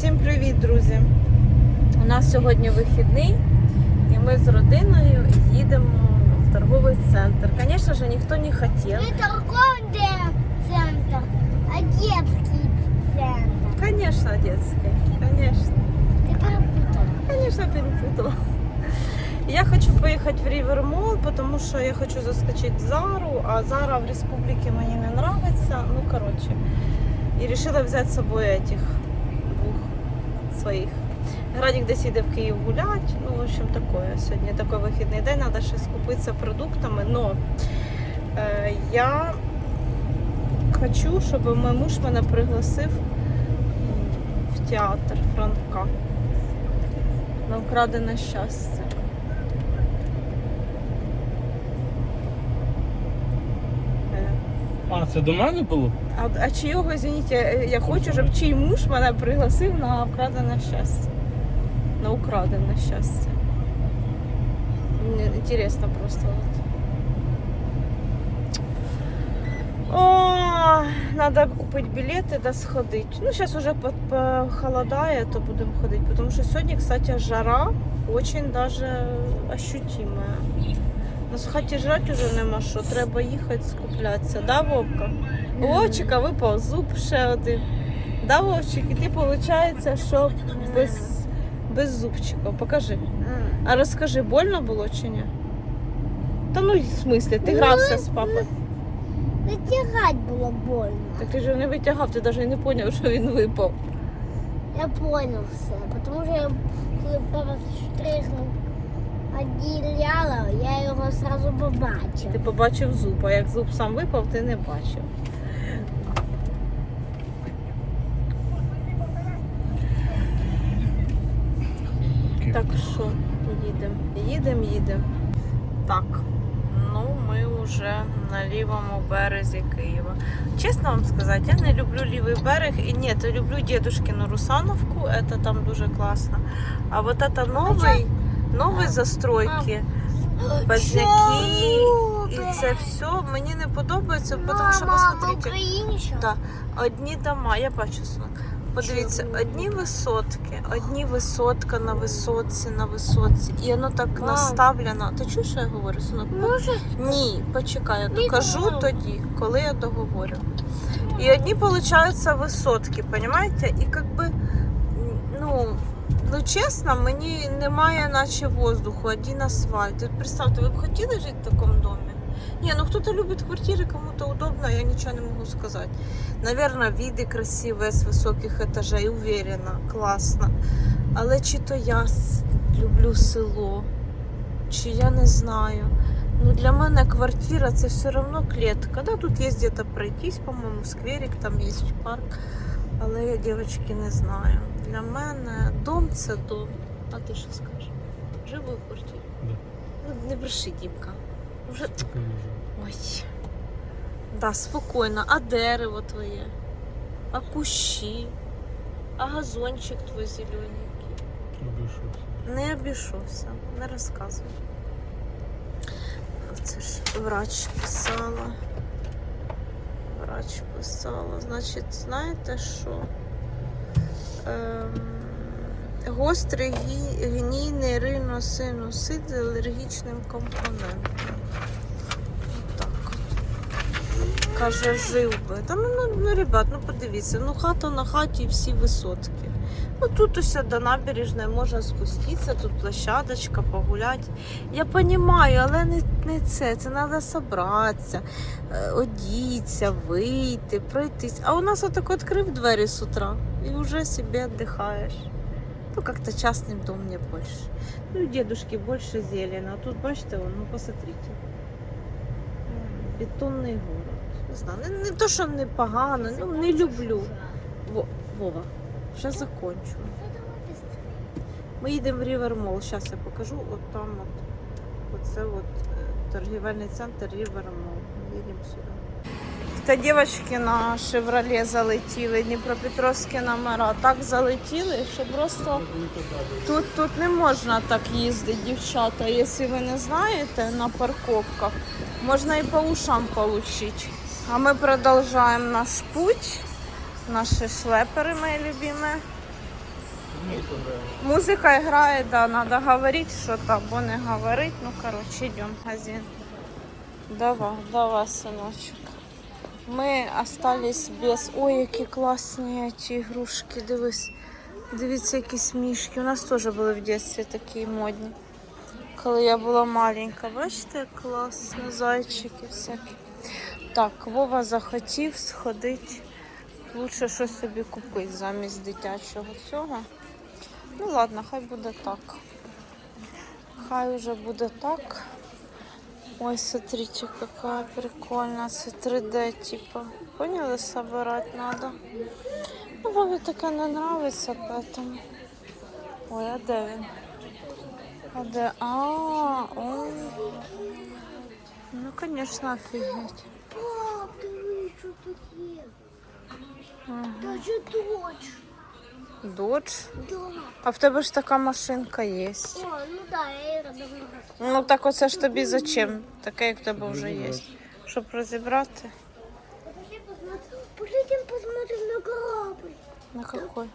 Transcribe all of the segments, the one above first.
Всім привіт, друзі! У нас сьогодні вихідний, і ми з родиною їдемо в торговий центр. Звісно ж, ніхто не хотів. Не торговый центр, а детский центр. Звісно, детський. Звісно. Ты перепутал. Звісно, перепутала. Я хочу поїхати в River Mall, тому що я хочу заскочити в Зару, а Зара в республіці мені не подобається. Ну, коротше. І вирішила взяти з собою этих двох своїх. Градік десь їде в Київ гулять. Ну, в общем, таке. Сьогодні такий вихідний день, треба ще скупитися продуктами. Но е, я хочу, щоб мій муж мене пригласив в театр Франка на вкрадене щастя. Е, А, це до мене було? А, а чийого, извините, е, я хочу, щоб чий муж мене пригласив на украдене щастя. На украдене щастя. Мені Інтересно просто. От. О, надо купити білети да сходити. Ну, зараз уже похолодає, то будемо ходити. Тому що сьогодні, кстати, жара очень даже ощутимая. У нас в хаті жрати вже нема що, треба їхати скуплятися. Да, Вовка? У Вовчика випав зуб ще один. Да, Вовчик? І ти, виходить, що без, без зубчика. Покажи. А розкажи, больно було чи ні? Та ну, в смислі, ти грався з папою. Вытирать было больно. Так ти ж не витягав, ти навіть не зрозумів, що він випав. Я понял все. Потому что я, коли папа штрихнув одіяло, я його сразу побачив. Ти побачив зуб, а як зуб сам випав, ти не бачив. Так що, їдемо. Їдемо, їдемо. Так, ну ми вже на лівому березі Києва. Чесно вам сказати, я не люблю лівий берег. І ні, я люблю дедушкину Русановку, це там дуже класно. А вот это новий, нові застройки, Позняки і це все мені не подобається, тому що посмотрите. Да. Одні дома, я бачу синок. Подивіться, одні висотки, одні висотка на висотці, на висотці. І воно так Мам. наставлено. Ти чуєш, що я говорю, синок? Може, Ні, почекай, я докажу тоді, коли я договорю. І одні, виходить, висотки, розумієте? І як би, ну, ну чесно, мені немає наче воздуху, один асфальт. От представте, ви б хотіли жити в такому домі? Ні, ну хто-то любить квартири, кому-то удобно, я нічого не можу сказати. Наверное, види красиві з високих етажей, уверена, класно. Але чи то я люблю село, чи я не знаю. Ну для мене квартира це все одно клітка. Да, тут є де пройтись, по-моєму, скверик, там є парк. Але я, дівчатки, не знаю. Для мене дом це дом. А ти що скажеш? Живу в квартирі? Да. Ну, не бреши, Дімка. Вже Ой. Да, спокійно. А дерево твоє? А кущі? А газончик твій зелененький? Не обійшовся, не розказуй. Це ж врач писала. Врач писала. Значить, знаєте що? Ем, гострий гнійний риносинусит з алергічним компонентом. Так. Каже, жив би. Та ну, ну, ну, ребят, ну подивіться, ну хата на хаті всі висотки. Ну тут усе до набережної можна спуститися, тут площадочка, погуляти. Я розумію, але не, не це. Це треба зібратися, е, одітися, вийти, пройтись. А у нас отак відкрив двері з утра і вже собі віддихаєш. Ну, как-то частный дом мне больше. Ну, и дедушки больше зелени. А тут, бачите, вон, ну, посмотрите. М, Бетонний город. Не знаю, не, не то, що не погано, ну, не люблю. Во, Вова, зараз закончу. Ми їдемо в River Mall. Зараз я покажу. От там от, оце от е, торгівельний центр River Mall. Їдемо сюди. Та дівчатки на Шевроле залетіли, Дніпропетровські номера так залетіли, що просто тут, тут не можна так їздити, дівчата. Якщо ви не знаєте на парковках, можна і по ушам отримати. А ми продовжуємо наш путь. Наші шлепери, мої любимі. Музика грає, да, надо говорить что-то, або не говорить. Ну, короче, идем в магазин. Давай, давай, сыночек. Ми остались без. Ой, які класні ці ігрушки. Дивись. Дивіться, якісь мішки. У нас теж були в дитинстві такі модні. Коли я була маленька. Бачите, як класно, зайчики всякі. Так, Вова захотів сходити. Лучше щось собі купити замість дитячого цього. Ну ладно, хай буде так. Хай уже буде так. Ой, смотрите, какая прикольная. Це 3D, типа. Поняли, собирать надо. Ну, Вові таке не нравится, поэтому. Ой, а де він? А де? А, о. Ну, конечно, офигеть. Пап, дивись, що тут є. Даже дочь. Додж. Да. А в тебе ж така машинка є. О, ну да, я її давно Ну так оце ж тобі зачем? Таке, як в тебе вже є. Щоб розібрати. Пошли посмотрим, на корабль. На какой?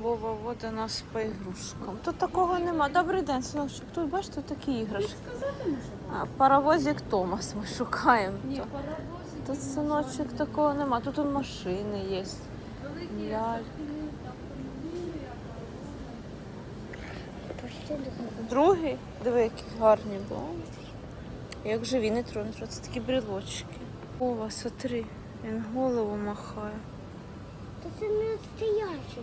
Вова вода нас по ігрушкам. Тут такого нема. Добрий день, синочок. Тут бачите, такі іграшки. А, паровозик Томас ми шукаємо. Ні, паровозик. Тут синочок такого нема. Тут он машини є. Ляль. Другий, диви, які гарні були. Як живі, не тронуть. Це такі брелочки. Вова, смотри, він голову махає. Та це не настоящий.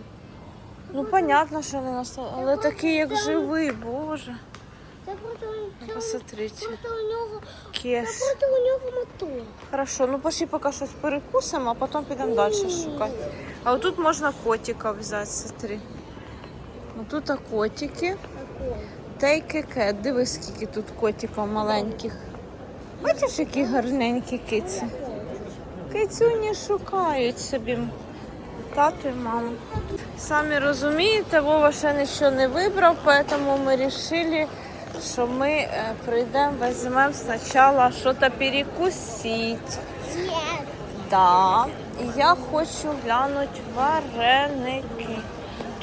Ну, понятно, що не настав, але такий, як живий, боже. Це просто, це, Посмотрите. просто у нього, Кеш. це просто у нього мотор. Хорошо, ну пошли поки щось перекусимо, а потім підемо далі шукати. А отут можна котика взяти, смотри. Ну тут а котики. Take a cat. Дивись, скільки тут котиків маленьких. Бачиш, які гарненькі киці. Кицюні шукають собі тату і маму. Самі розумієте, Вова ще нічого не вибрав, тому ми вирішили, що ми е, прийдемо, візьмемо спочатку щось перекусити. Да. І я хочу глянути вареники.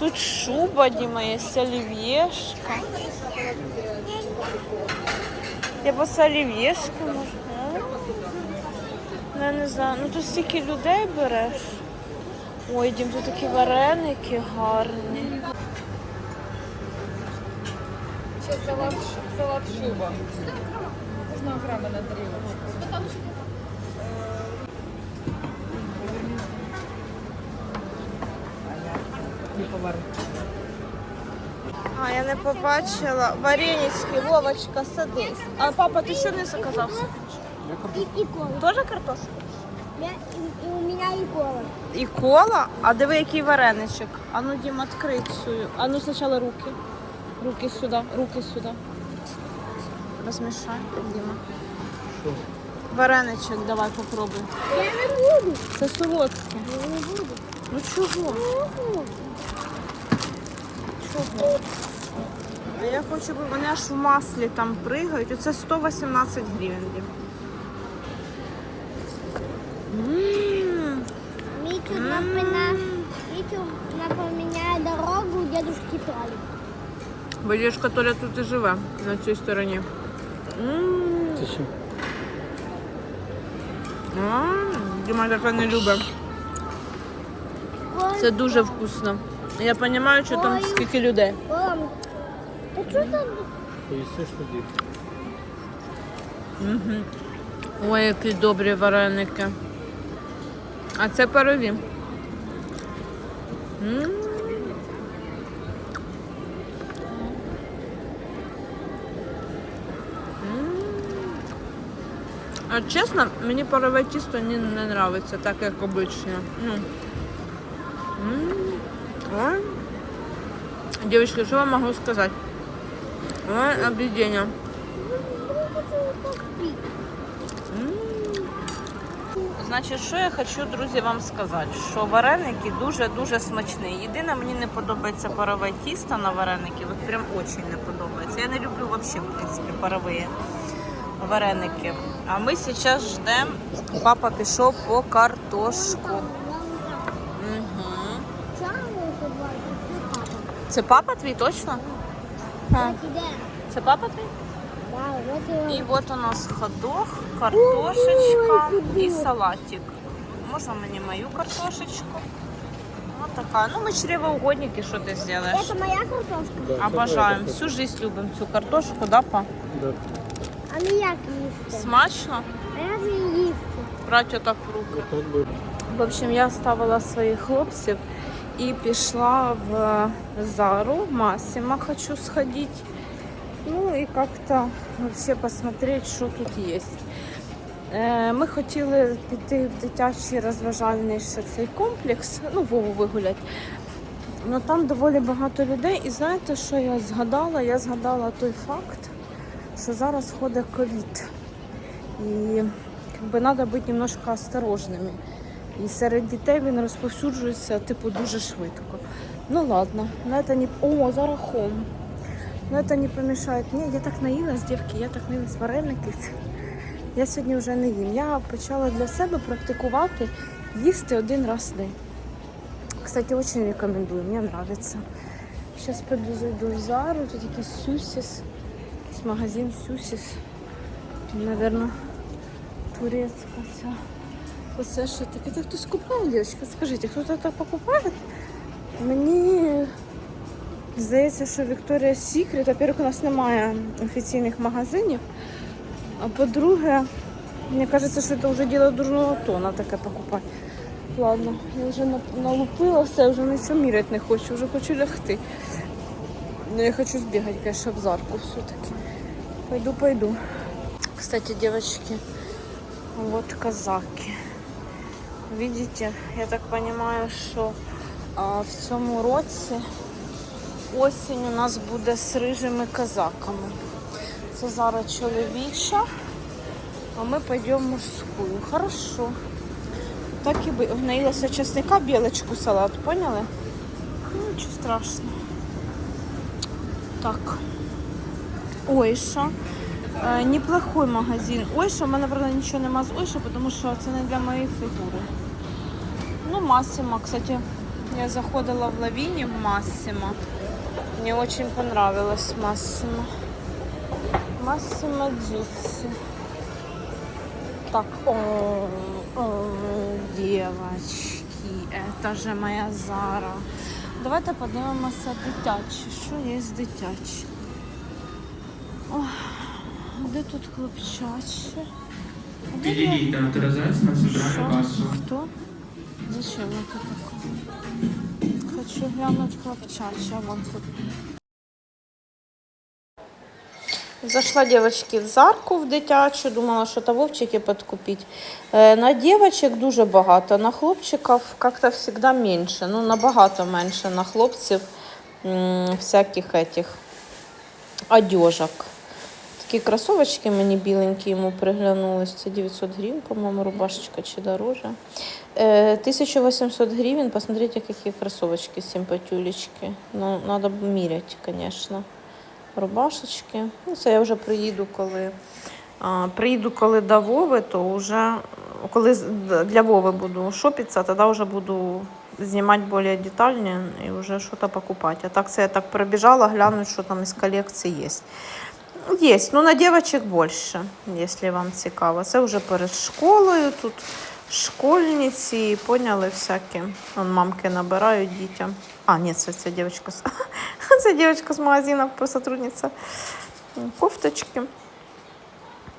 Тут шуба, є олів'єшка. Я б олів'єшка можна. Ну, я не знаю. Ну тут стільки людей береш. Ой, Дім, тут такі вареники гарні. Ще салат, салат шуба. Можна окремо на тарілочку. Повар. А, я не побачила. Варенички, Вовочка, садись. А папа, ти що не заказав? І, і кола. Тоже картошку? Я, і, і у мене і кола. І кола? А диви, який вареничок. А ну, Дім, відкрий цю. А ну спочатку руки. Руки сюди, руки сюди. Розмішай, Діма. Вареничок давай попробуй. Я не буду. Це солодке. Я не буду. Ну чого? Не буду. Чого? А я хочу, бо вони аж в маслі там пригають. Оце 118 гривень. Дім. М, Митю напоминає, дорогу дедушки Толі. Бо дідушка Толя тут і живе, на цій стороні. Це що? Діма таке не любить. Це дуже вкусно. Я розумію, що там скільки людей. Мам, та що там? Поїсиш тоді. Угу. Ой, які добрі вареники. А це парові. М. М. А чесно, мені парове тісто не, не нравиться, так як обичне. Ну. Ой. Девочки, що вам можу сказати? Ой, об'єднання. Значить, що я хочу, друзі, вам сказати, що вареники дуже-дуже смачні. Єдине, мені не подобається парове тісто на вареники, от прям дуже не подобається. Я не люблю взагалі, в принципі, парові вареники. А ми зараз ждемо, папа пішов по картошку. Угу. Це папа твій точно? Так це папа твій? Да. І от у нас ходох, картошечка і салатик. Можна мені мою картошечку? Вот така. Ну, ми чревоугодники, що ти зробиш? Це моя картошка. Обожаємо. Всю жизнь любимо цю картошку, да, па? А не як їсти. Смачно? А як її їсти? Брати отак в руки. В общем, я ставила своїх хлопців і пішла в Зару, Массимо хочу сходити. Ну і як-то вообще посмотреть, що тут є. Е, Ми хотіли піти в дитячий розважальний цей комплекс, ну, Вову вигуляти. Ну там доволі багато людей. І знаєте, що я згадала? Я згадала той факт, що зараз ходить ковід. І бы треба бути немножко осторожними. І серед дітей він розповсюджується типу дуже швидко. Ну ладно, на не. О, зараз хом. Ну не помішає. Ні, я так наїлась, дівки, я так наїлась вареники. Я сьогодні вже не їм. Я почала для себе практикувати їсти один раз в день. Кстати, очень рекомендую, мені подобається. Зараз піду зайду в Зару, тут якийсь Сюсіс, якийсь магазин Сюсіс. Наверно, турецька ця. Оце що таке? Це хтось купує, дівчатка? Скажіть, хто це покупає? Мені здається, що Victoria's Secret, во-первых, у нас немає офіційних магазинів. А по-друге, мені кажеться, що це вже діло дурного тона таке покупати. Ладно, я вже налупила все, вже нічого міряти не хочу, вже хочу лягти. Ну, я хочу збігати, конечно, в зарку все-таки. Пойду, пойду. Кстати, девочки, вот казаки. Видите, я так понимаю, що а, в цьому році осінь у нас буде з рижими казаками. Це зараз чоловіча, а ми пойдемо мужську. Хорошо. Так і би. Наїлася чесника, білочку салат, поняли? Нічого страшного. Так. Ойша. Е, неплохой магазин. Ойша, у мене, правда, нічого нема з Ойша, тому що це не для моєї фігури. Ну, Массимо, кстати, я заходила в Лавине в Массимо. Мне очень понравилось Массимо. Массимо Дюсси. Так, о, о, девочки, это же моя Зара. Давайте подивимося дитячі. Що є дитячі? Ох, де тут хлопчачі? А де я? Підійдіть авторизацію на центральну Що? касу. Кто? Зачем это такое? Хочу глянуть хлопчача. Вон тут. Зашла девочки в зарку в дитячу, думала, що та вовчики підкупити. Е, На дівчаток дуже багато, на хлопчиків як-то завжди менше. Ну, набагато менше на хлопців всяких этих одежок. Такі кросовочки мені біленькі йому приглянулись. Це 900 гривень, по-моєму, рубашечка чи дороже. Э, 1800 гривен. Посмотрите, какие кроссовочки симпатюлечки. Ну, б міряти, конечно. Рубашечки. Ну, це я вже приїду, коли. А, приїду, коли до Вови, то вже коли для Вови буду шопитися, тоді вже буду знімати більш детально і вже щось покупати. А так це я так пробіжала, глянуть, що там із колекції є. Є, ну на дівчаток більше, якщо вам цікаво. Це вже перед школою тут школьниці, поняли всякі. Вон мамки набирають дітям. А, ні, це, це дівчинка з це дівчинка з магазину, сотрудниця. Кофточки.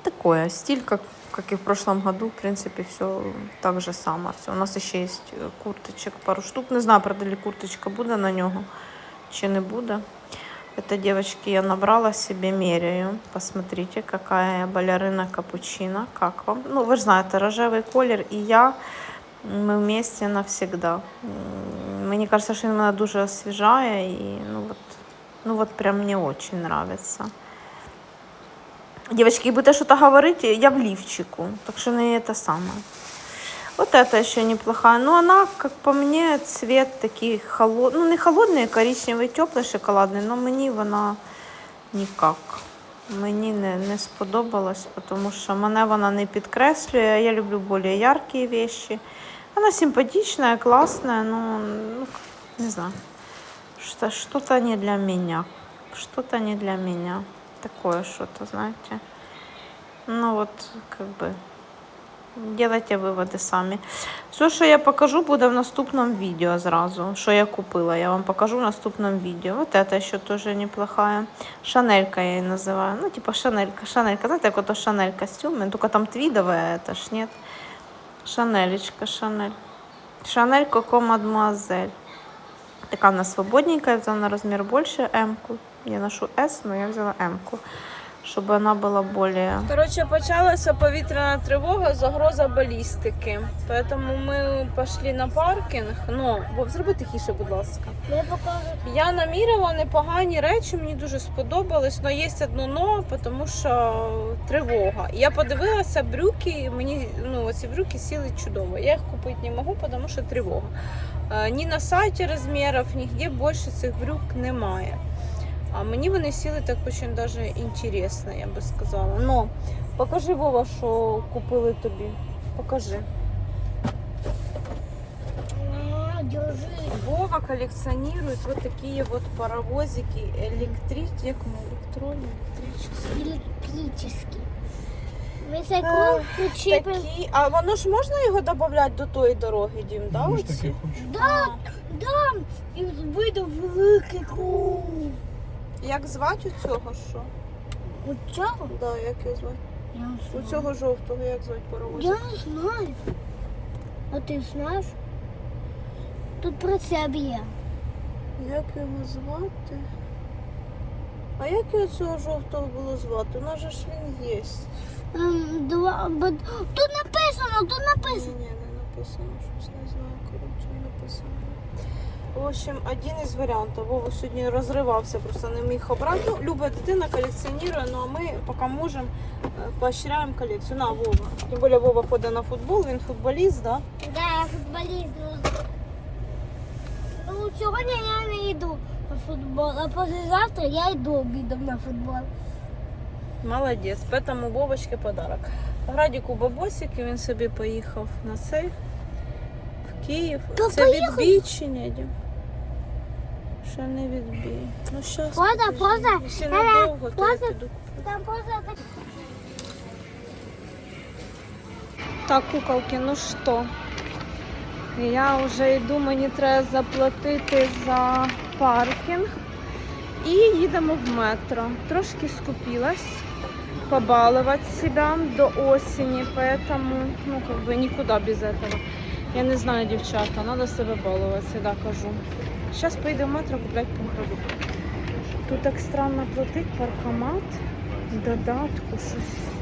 Такое, стиль, как, как и в прошлом году, в принципе, все так же само. Все. У нас ще є курточок, пару штук. Не знаю, правда, ли курточка буде на нього чи не буде. Это, девочки, я набрала себе, меряю. Посмотрите, какая я балерина капучино. Как вам? Ну, вы же знаете, рожевый колер и я, мы вместе навсегда. М, Мені кажется, що він мене дуже освіжає і ну вот, ну вот прям мне очень нравится. Девочки, будете что-то говорить, я в лифчику, так что не это самое. Вот это еще неплохая. Но она, как по мне, цвет такий холодный. Ну, не холодний, коричневий, теплий, шоколадний, но мені вона ніяк. Мені не, не сподобалось, тому що мене вона не підкреслює. а Я люблю більш яркі речі. Вона симпатична, класна, ну, ну не знаю. Что, что-то не для меня. Что-то не для меня. Такое что-то, знаете. Ну вот, как бы, делайте виводи самі. Все, що я покажу, буде в наступному відео зразу. Що я купила, я вам покажу в наступному відео. Вот это еще тоже неплохая. Шанелька я ее называю. Ну, типа шанелька, шанелька. Знаете, как это шанель костюм, только там твидовая, это ж нет. Шанелечка, шанель. Шанель Коко Мадемуазель. Така вона свободненька, я взяла на розмір більше М-ку. Я ношу S, но я взяла М-ку, щоб вона була більш... Коротше, почалася повітряна тривога, загроза балістики. Тому ми пішли на паркінг. Ну, бо зроби тихіше, будь ласка. Я покажу. Я намірила непогані речі, мені дуже сподобалось, але є одне но, тому що тривога. Я подивилася брюки, мені ну, ці брюки сіли чудово. Я їх купити не можу, тому що тривога. Е, Ні на сайті розмірів, ніде більше цих брюк немає. А мені вони сіли так дуже даже інтересно, я би сказала. Но покажи Вова, що купили тобі. Покажи. А, держи. Вова коллекционирует вот такие вот паровозики электрические, як вони, електронні, електричні. Электрический. Мы цей круг причепим. Такі, а воно ж можна його додати до тої дороги, Дім, да? Може оці? таке хочу. Да, да. І вийде великий круг. Як звати у цього що? От цього? Да, як його звати? Я не У цього жовтого, як звати паровозик? Я не знаю. А ти знаєш? Тут прицеп є. Як його звати? А як його цього жовтого було звати? У нас же ж він є. Ем, два, бо... Тут написано, тут Ні, написано. ні, не написано, щось не знаю, коротше, не написано. В общем, один із варіантів. Вова сьогодні розривався, просто не міг обрати. Ну, Люба дитина колекціонує, ну а ми поки можемо е, поощряємо колекцію. На, Вова. Тим більше Вова ходить на футбол, він футболіст, да? Да, я футболіст. Ну, ну сьогодні я не йду на футбол, а післязавтра я йду обідом на футбол. Молодець. Поэтому Вовочки подарок. Градіку бабосики, він собі поїхав на цей в Київ. Це поїхав? відбій чи ні? Дім? Ще не відбій. Ну, щас. Поза, подожди. поза. Якщо Е, недовго, то я поза. піду. Там просто так. Так, куколки, ну що? Я вже йду, мені треба заплатити за паркінг. І їдемо в метро. Трошки скупилась, побалувати себе до осені, поэтому, ну, как бы никуда без этого. Я не знаю, дівчата, треба себе балувати, всегда кажу. Зараз поїду в метро купляти погребу. Тут так странно платить паркомат, додатку, щось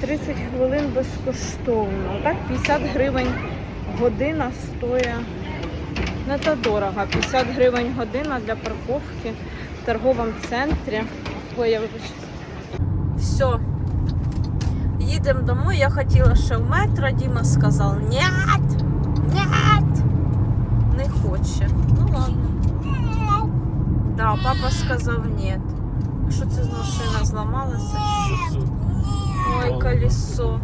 30 хвилин безкоштовно. Так, 50 гривень година стоїть. Не то дорого. 50 гривень година для парковки в торговому центрі. Ой, я. Все. Їдемо домой. Я хотіла ще в метро. Діма сказав Нет! Нет! Не. Ну ладно. Да, папа сказав нет. Що це за машина зламалася? Ой, колесо.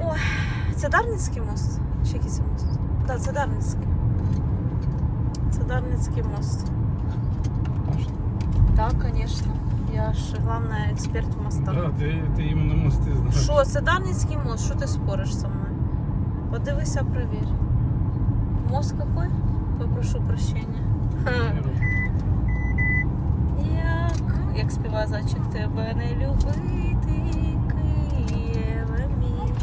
Ой, це Дарницький мост? Чи який це мост? Так, це Дарницький. Це Дарницький мост. Так, звісно. Я ж головна експерт в мостах. Да, ти, ти іменно мости знаєш. Що, це Дарницький мост? Що ти спориш со мною? Подивися, провір. Мост какой? Попрошу прощения. Як, як співає зайчик, тебе не любити, Києве мій.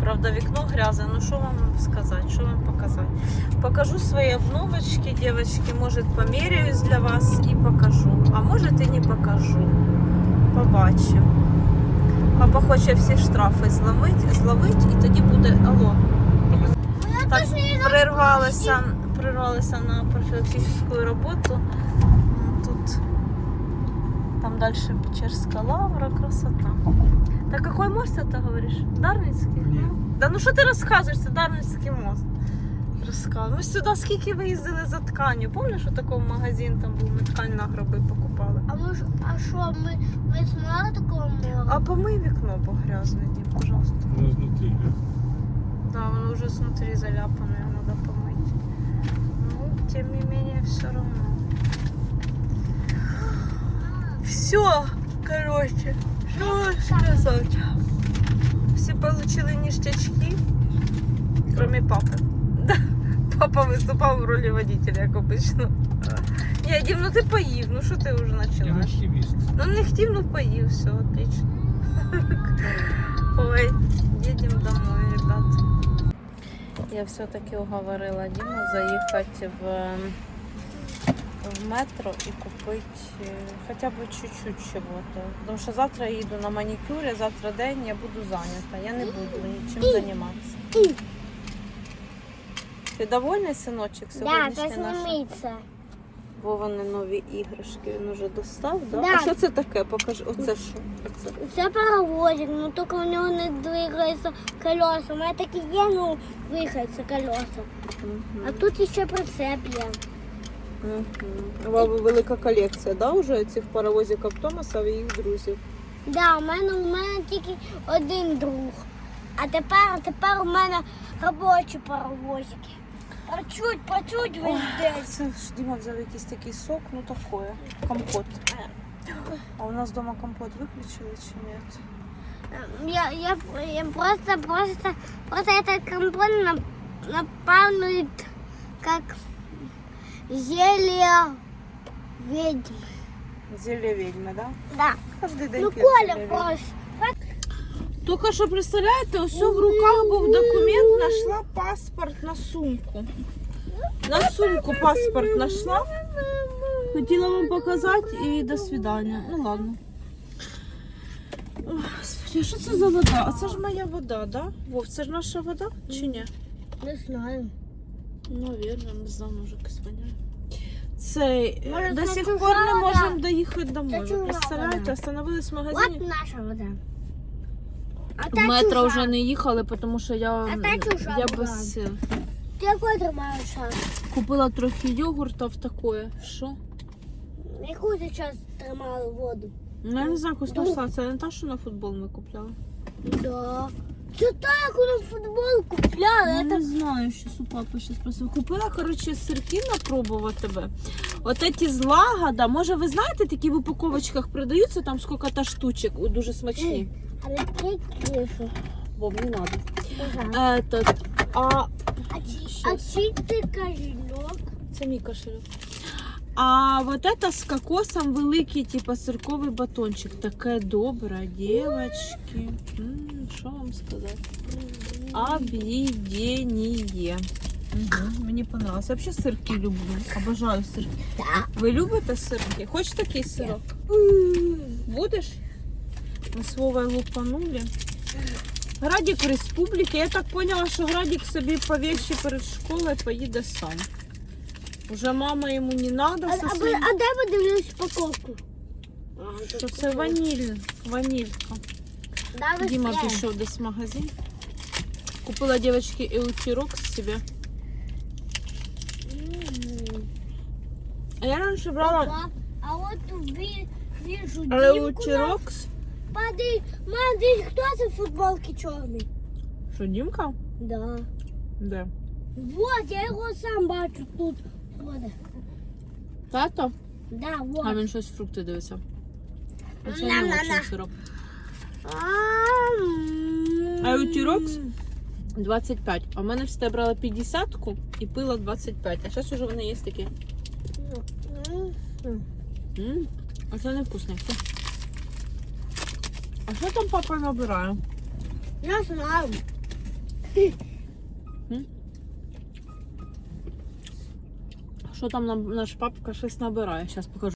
Правда, вікно грязне, ну що вам сказати, що вам показати? Покажу свої обновочки, девочки, може поміряюсь для вас і покажу. А може і не покажу. Побачимо. Папа хоче всі штрафи зловити, зловити і тоді буде. Алло. Так, Прервалася, прервалася на профілактичну роботу. Тут там дальше Печерская лавра, красота. Так какой мост это говоришь? Дарницкий? Ні. Да ну що ти розказуєш? Це Дарницький мост. Розказуй. Ми сюди скільки виїздили за тканю. Пам'ятаєш, що такий магазин там був, ми ткань на гроби покупали. А ми ж, а що, ми, ми знали такого моря? А помий вікно по грязне, Дім, пожалуйста. Воно знутрі. да. Да, воно вже знутрі заляпане, треба помити. Ну, тем не менее, все равно. Все, короче, что вам сказать? Все получили ништячки, кроме папы. Да, папа выступал в роли водителя, как обычно. Ні, Дім, ну ти поїв, ну що ти вже Я починаєш? активіст. Ну не хотів, ну поїв, все, отлично. Ой, їдемо домой, ребят. Я все-таки уговорила Діму заїхати в, в метро і купити е, хоча б чуть-чуть чого-то. Тому що завтра я їду на манікюр, а завтра день я буду зайнята. Я не буду нічим займатися. Ти довольний, синочок, Да, сьогоднішній це наш? Вовани нові іграшки він уже достав, да? Да. А що це таке? Покажи. Оце що? Оце. Це паровозик, ну тільки у нього не двигаються колеса. У мене такі є, ну двигаються колеса. А тут ще прицеп є. Мгм. У Вави велика колекція, да, уже цих паровозиків Томаса і їх друзів. Да, у мене у мене тільки один друг. А тепер, тепер у мене робочі паровозики. Працюють, працюють весь день. Це ж Діма взяв якийсь такий сок, ну такое. Компот. А у нас вдома компот виключили чи ні? Я, я, я просто, просто, просто этот компот на, напомнит, как зелье ведьм. Зілля відьми, да? Да. Кожний день Ну, п'є Коля зілля відьми. просто. Тільки що представляєте, ось в руках був документ, знайшла паспорт на сумку. На сумку паспорт знайшла. Хотіла вам показати і до свидання. Ну ладно. Господи, що це за вода? А це ж моя вода, да? Вов, це ж наша вода чи ні? Не знаю. Навірно, не знаю, може якось воняє. Це до сих пор не можемо доїхати домой. Ви представляєте, остановились в Вот магазині. наша вода. В метро вже не їхали, тому що я, та чужа я була. без сил. Ти якою тримаєш шанс? Купила трохи йогуртів такое. Що? Яку ти час тримала воду? Ну, я не знаю, якусь знайшла. Це не та, що на футбол ми купляли. Да. Це так, на футбол купляла. Я Это... не знаю, щас у папи щас спросив. Купила, коротше, сирки на пробувати тебе. От эти з лагода, може ви знаєте, такі в упаковочках продаються, там скільки-то штучок, о, дуже смачні. Але кришу. Бо не надо. Ага. Этот, а А чи, а чи ти кожельок? Це мій кошелек. А вот это з кокосом великий, типа сирковий батончик. Таке добре, дівчатки. М, Що вам сказати? Об'єднання. Угу, мені понравилось. Я взагалі сирки люблю. Обожаю сирки. Ви любите сирки? Хочеш такий сирок? Будеш? Ми з Вовою лупанули. Градік республіки. Я так поняла, що Градік собі по вещи перед школою поїде сам. Уже мама йому не надо. А, со а, своїм- а де подивлюсь упаковку? Що це ваніль, ванілька. Да, Діма быстрее. пішов десь в магазин. Купила дівчатки еутірок собі. М. А я раніше брала Папа, А от тут ви- вижу але Дімку. еутірок. Падай, мам, дивись, хто це в футболці чорний? Що, Дімка? Да. Де? Вот, я його сам бачу тут. Вот. Тато? Да, вот. А він щось фрукти дивиться. А це не очень сироп. А еутірокс 25. А в мене всегда брала 50 і пила 25. А зараз вже вони є такі. М. М, А це не вкусне. А що там папа набирає? Я знаю. Що там наш папка щось набирає? Зараз покажу.